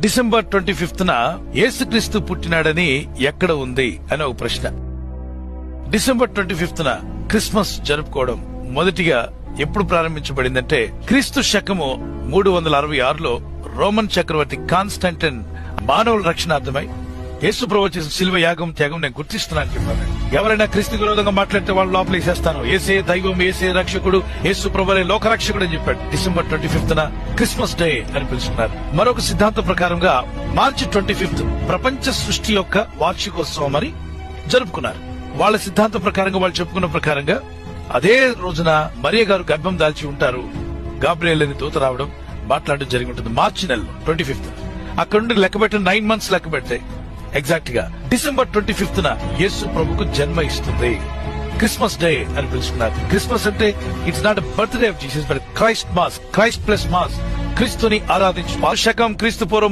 December twenty fifth యేసుక్రీస్తు పుట్టినాడని ఎక్కడ ఉంది అని ఒక ప్రశ్న. డిసెంబర్ ట్వంటీ ఫిఫ్త్ క్రిస్మస్ జరుపుకోవడం మొదటిగా ఎప్పుడు ప్రారంభించబడిందంటే క్రీస్తు శకము మూడు వందల అరవై ఆరులో రోమన్ చక్రవర్తి కాన్స్టంటైన్ మానవుల రక్షణార్థమై యేసు ప్రభు చేసిన శిల్వ యాగం త్యాగం నేను గుర్తిస్తున్నాను చెప్పాను ఎవరైనా క్రీస్తు విరోధంగా మాట్లాడితే వాళ్ళు లోపల వేసేస్తాను. ఏసే దైవం ఏసే రక్షకుడు యేసు ప్రభులే లోక రక్షకుడు అని చెప్పాడు. డిసెంబర్ ట్వంటీ ఫిఫ్త్ న క్రిస్మస్ డే అని పిలుస్తున్నారు. మరొక సిద్ధాంతం ప్రకారంగా మార్చి ట్వంటీ ఫిఫ్త్ ప్రపంచ సృష్టి యొక్క వార్షికోత్సవం అని జరుపుకున్నారు. వాళ్ళ సిద్ధాంతం ప్రకారంగా వాళ్ళు చెప్పుకున్న ప్రకారంగా అదే రోజున మరియ గారు గర్భం దాల్చి ఉంటారు. గాబ్రియల్ అని దూత రావడం మాట్లాడడం జరిగి ఉంటుంది మార్చి నెలలో ట్వంటీ ఫిఫ్త్ అక్కడ నుండి లెక్క పెట్టిన నైన్ మంత్స్ లెక్క పెడితే ఎగ్జాక్ట్గా డిసెంబర్ ట్వంటీ ఫిఫ్త్ న యేసు ప్రభుకు జన్మ ఇస్తుంది. క్రిస్మస్ డే అని పిలుచుకున్నారు క్రిస్మస్ అంటే it's not birthday of Jesus but Christ mass Christ plus mass క్రీస్తుని ఆరాధించు. శకం క్రీస్తు పూర్వం